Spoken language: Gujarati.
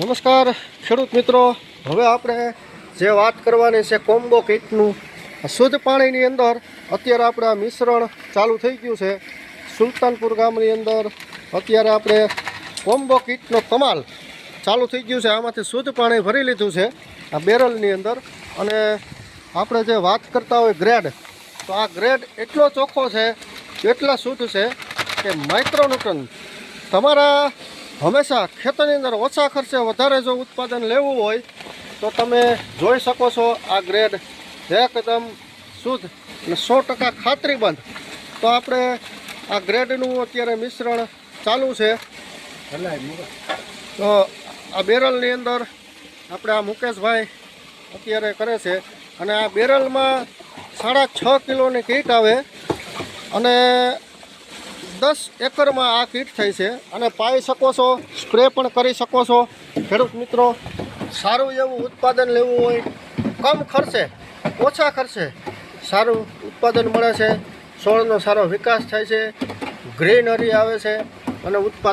નમસ્કાર, ખેડૂત મિત્રો. હવે આપણે જે વાત કરવાની છે કોમ્બો કીટનું શુદ્ધ પાણીની અંદર અત્યારે આપણે આ મિશ્રણ ચાલુ થઈ ગયું છે. સુલતાનપુર ગામની અંદર અત્યારે આપણે કોમ્બો કીટનો કમાલ ચાલુ થઈ ગયું છે. આમાંથી શુદ્ધ પાણી ભરી લીધું છે આ બેરલની અંદર. અને આપણે જે વાત કરતા હોય ગ્રેડ, તો આ ગ્રેડ એટલો ચોખ્ખો છે, એટલા શુદ્ધ છે કે માઇક્રોન્યુટન. તમારા હંમેશા ખેતરની અંદર ઓછા ખર્ચે વધારે જો ઉત્પાદન લેવું હોય, તો તમે જોઈ શકો છો આ ગ્રેડ એકદમ શુદ્ધ અને સો ટકા ખાતરીબંધ. તો આપણે આ ગ્રેડનું અત્યારે મિશ્રણ ચાલુ છે. તો આ બેરલની અંદર આપણે આ મુકેશભાઈ અત્યારે કરે છે અને આ બેરલમાં સાડા છ કિલોની કીટ આવે અને દસ એકરમાં આ કીટ થઈ છે અને પાઈ શકો છો, સ્પ્રે પણ કરી શકો છો. ખેડૂત મિત્રો, સારું એવું ઉત્પાદન લેવું હોય, કમ ખર્ચે, ઓછા ખર્ચે સારું ઉત્પાદન મળે છે. છોડનો સારો વિકાસ થાય છે. ગ્રીનરી આવે છે અને ઉત્પાદન